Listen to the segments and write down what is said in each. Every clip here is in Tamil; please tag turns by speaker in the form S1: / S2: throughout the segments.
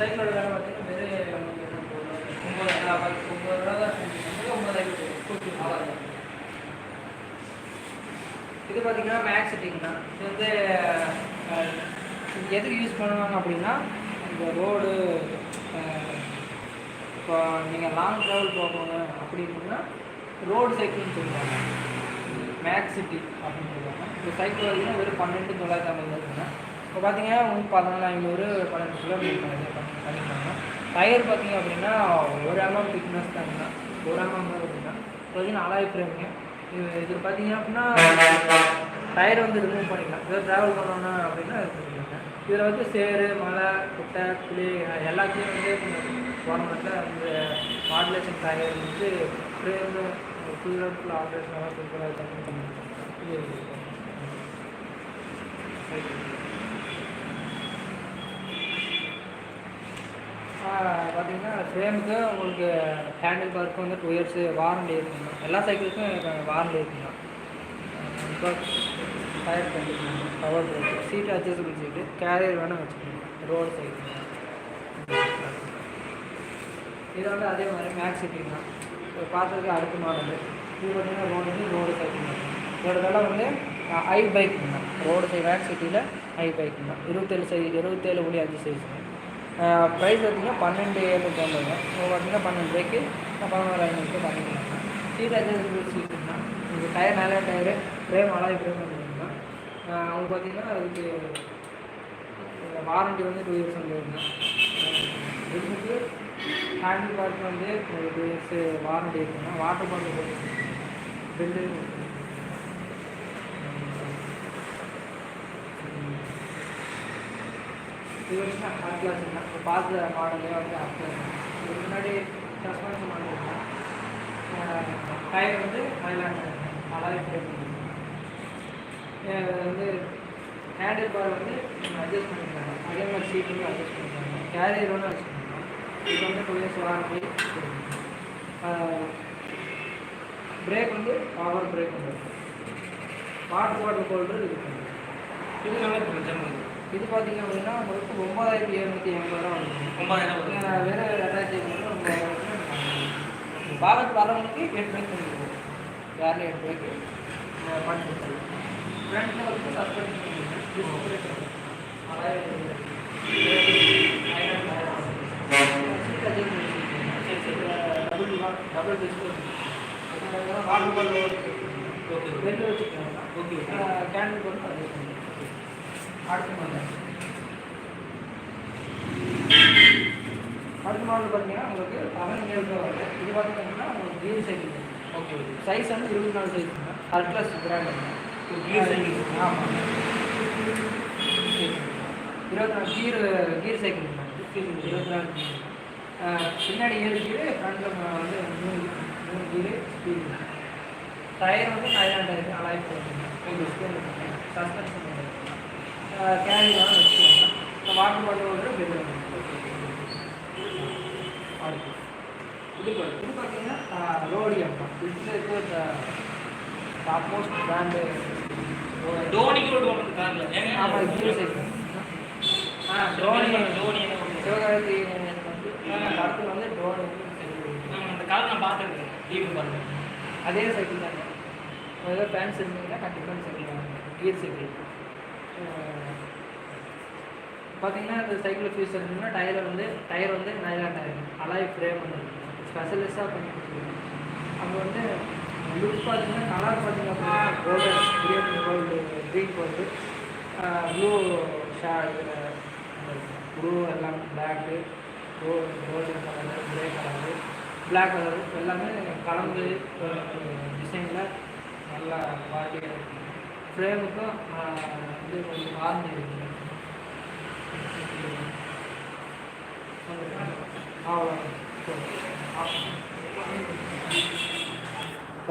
S1: சைக்கிளோட வேலை பார்த்தீங்கன்னா வெறும் நமக்கு ஒம்பது ஒம்பது ரூபா தான் ஒம்பதாயிரம் அவ்வளோதான் இது பார்த்தீங்கன்னா மேக்ஸ் செட்டிங்னா இது வந்து எதுக்கு யூஸ் பண்ணுவாங்க அப்படின்னா இந்த ரோடு இப்போ நீங்கள் லாங் ட்ராவல் போகணும் அப்படின்னா ரோடு சைக்கிள்னு சொல்லுவாங்க. மேக்ஸ் சிட்டி அப்படின்னு சொல்லுவாங்க. இந்த சைக்கிள் பார்த்தீங்கன்னா வெறும் பன்னெண்டு தொள்ளாயிரத்தி ஐம்பது இருக்குங்க இப்போ பார்த்தீங்கன்னா உங்களுக்கு பதினாலு ஐநூறு பன்னெண்டு கிலோமீட்டர். பண்ணியிருந்தாங்க. டயர் பார்த்தீங்க அப்படின்னா ஒரு எம்எம் திக்னஸ் தாங்க ஒரு எம்எம் அப்படின்னா இப்போதைக்கு நாலாயிரம் ரூபாய்ங்க இது இது பார்த்தீங்க அப்படின்னா டயர் வந்து ரிமூவ் பண்ணிக்கலாம். இதில் ட்ராவல் பண்ணணும் அப்படின்னா இதில் வந்து சேரு மலை குட்டை புளி எல்லாத்தையும் வந்து கவர்மெண்ட்டில் அந்த மாடுலேஷன் டயர் வந்து frame full and full operation எல்லாம் சூப்பராக பண்ணி இது பார்த்தீங்கன்னா ஃப்ரேமுக்கு உங்களுக்கு ஹேண்டில் பார்க்கு வந்து டூ இயர்ஸ் வாரண்டி இருக்குங்க. எல்லா சைக்கிளுக்கும் வாரண்டி இருக்குங்க. டயர் கண்டிப்பாக power brake seat adjustable seat carrier வேணால் வச்சுக்கோங்க. ரோடு சைக்கிள் இது வந்து அதே மாதிரி மேக்ஸ் சிட்டிங் தான். இப்போ பார்த்ததுக்கு அடுத்த மாடல் இது. பார்த்தீங்கன்னா ரோடு வந்து ரோடு சைக்கிள் தான் இதோட விலை வந்து ஐ பைக் தான் ரோடு சைடு மேக்ஸ் சிட்டியில் ஐ பைக் தான் இருபத்தேழு சைஸ் இருபத்தேழு புள்ளி அஞ்சு சைஸுங்க ப்ரைஸ் பார்த்தீங்கன்னா பன்னெண்டு ஏழுநூற்றி ஐம்பதுங்க இப்போ பார்த்தீங்கன்னா பன்னெண்டு ரூபாய்க்கு பதினோரு ஐநூறுக்கு பண்ணிக்கலாம் சீட் அட்ஜஸ்டபிள் தான் இது டயர் நல்ல டயரு ஃப்ரேம் அழகாக ஃப்ரேம் பண்ணிக்கலாம் அவங்க பார்த்தீங்கன்னா அதுக்கு வாரண்டி வந்து டூ இயர்ஸ் வந்துருங்க இதுக்கு ஹேண்டில் பார்க் வந்து ஒரு டூ இயர்ஸ் வாரண்டி இருக்குங்க வாட்டர் பாட்டில் போட்டு பில்லு இது வந்து ஹாட் கிளாஸுங்க இப்போ பார்த்த மாடலே வந்து ஹாட் கிளாஸ் இதுக்கு முன்னாடி சஸ்பென்ஸ் மாடல் டயர் வந்து ஹைலாண்ட் அலாய் ஃப்ரேம் வந்து ஹேண்டில் பார் வந்து அட்ஜஸ்ட் பண்ணியிருந்தாங்க அதே மாதிரி சீட் வந்து அட்ஜஸ்ட் பண்ணியிருந்தாங்க கேரியர் ஒன்று அட்ஜஸ்ட் பண்ணிக்கலாம். இது வந்து டூ இயர்ஸ் வாரண்டி பிரேக் வந்து பவர் பிரேக் வந்து வாட்டர் பாட்டில் ஹோல்டர் இது
S2: இது நல்லா பிரச்சனை ஜம்மு
S1: இது பார்த்தீங்க அப்படின்னா உங்களுக்கு ஒம்பதாயிரத்தி எழுநூற்றி எண்பது ரூபா வந்துடும்
S2: ஒன்பதாயிரம் வருது
S1: வேறு ரெண்டாயிரத்தி ஐநூறு ஒம்பதாயிரத்தி பாரத் வரவங்களுக்கு எட்டு பைக் பண்ணிடுவோம் யாரில் எட்டு பைக்கு பண்ணி கொடுத்துருவோம் ஃப்ரண்ட்டில் வந்து சஸ்பெண்ட் டபுள் டபுள் டிஸ்பிள் வாட்டர் பாட்டில்
S2: ஓகே
S1: வெளில வச்சுக்கலாம்
S2: ஓகே
S1: கேண்டில் போட்டு அது அடுத்த மாடல் அடுத்த மாடல் பார்த்தீங்கன்னா உங்களுக்கு பதினஞ்சு ரூபா வருது. இது பார்த்தீங்கன்னா உங்களுக்கு gear cycle
S2: okay okay.
S1: Size வந்து இருபத்தி நாலு size Atlas brand
S2: gear cycle.
S1: ஆமாம் இருபத்தி நாலு கீர் கீர் சைக்கிள் இருபத்தி நாலு பின்னாடி ஏழு கீரு ஃப்ரண்ட்டில் வந்து மூணு மூணு கீரு ஸ்பீடு டயர் வந்து நைலாண்ட் டயர் அலாய் போட்டுருங்க சஸ்பென்ஷன் கேரி வேணால் வச்சுக்கோங்க வாட்டர் பாட்டில் வந்து பெரிய இது இது பார்த்தீங்கன்னா ரோடியம் இதில் இருக்க டாப் மோஸ்ட் பிராண்டு
S2: தோனிக்கு ஒரு ஒன்று கார்ல
S1: ஆமாம் கீர் சைக்கிள் ஆ
S2: தோனி
S1: ட்ரோனி
S2: தோனி என்ன பண்ணுறது
S1: சிவகாசி வந்து அடுத்து வந்து ட்ரோனி
S2: அந்த கார் நான் பார்த்துருக்கேன் டிவி பாருங்க
S1: அதே சைக்கிள் தாங்க ஏதோ பேன்ஸ் இருந்தீங்கன்னா கண்டிப்பாக சைக்கிள் வாங்க கீர் சைக்கிள் பார்த்தீங்கன்னா இந்த சைக்கிள் ஃபியூச்சர் இருந்ததுன்னா டயர் வந்து டயர் வந்து நைலான் டயர் அலாய் ஃப்ரேம் வந்து ஸ்பெஷலிஸ்டாக பண்ணி கொடுத்துருக்காங்க. அங்கே வந்து லுக் பார்த்தீங்கன்னா கலர் பார்த்தீங்க அப்படின்னா gold green gold green gold blue Shah இதில் ப்ளூ எல்லாம் black golden colour grey colour black colour எல்லாமே கலந்து டிசைனில் நல்லா குவாலிட்டியாக இருக்குது ஃப்ரேமுக்கும் இது கொஞ்சம் ஆர்மி இருக்குது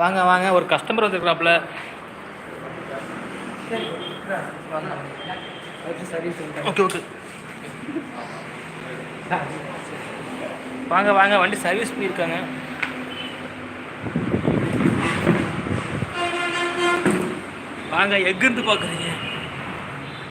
S2: வாங்க வாங்க ஒரு கஸ்டமர் வந்துருக்குறாப்புல. ஓகே ஓகே வாங்க வாங்க வண்டி சர்வீஸ் பண்ணியிருக்காங்க. வாங்க எங்கிருந்து பார்க்குறீங்க.